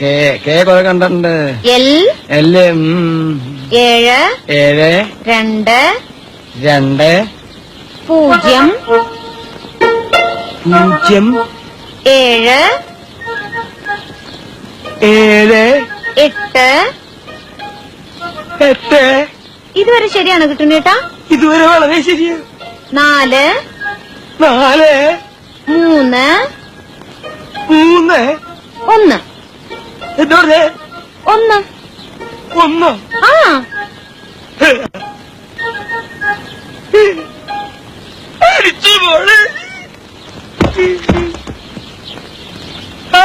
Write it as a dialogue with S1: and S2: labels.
S1: K K കൊറേ കണ്ടിട്ടുണ്ട്.
S2: L
S1: L
S2: ഏഴ്
S1: ഏഴ്
S2: രണ്ട്
S1: രണ്ട്
S2: പൂജ്യം
S1: പൂജ്യം
S2: ഏഴ്
S1: ഏഴ്
S2: എട്ട്.
S1: എട്ട്.
S2: ഇതുവരെ ശരിയാണ് കിട്ടുന്നേട്ടാ
S1: ഇതുവരെ വളരെ ശരിയാണ്
S2: നാല്
S1: നാല്
S2: മൂന്ന്
S1: മൂന്ന്
S2: ഒന്ന്.
S1: എന്താ പറഞ്ഞേ
S2: ഒന്ന്.
S1: ഒന്ന്.
S2: ആ.
S1: മോളെ. ആ.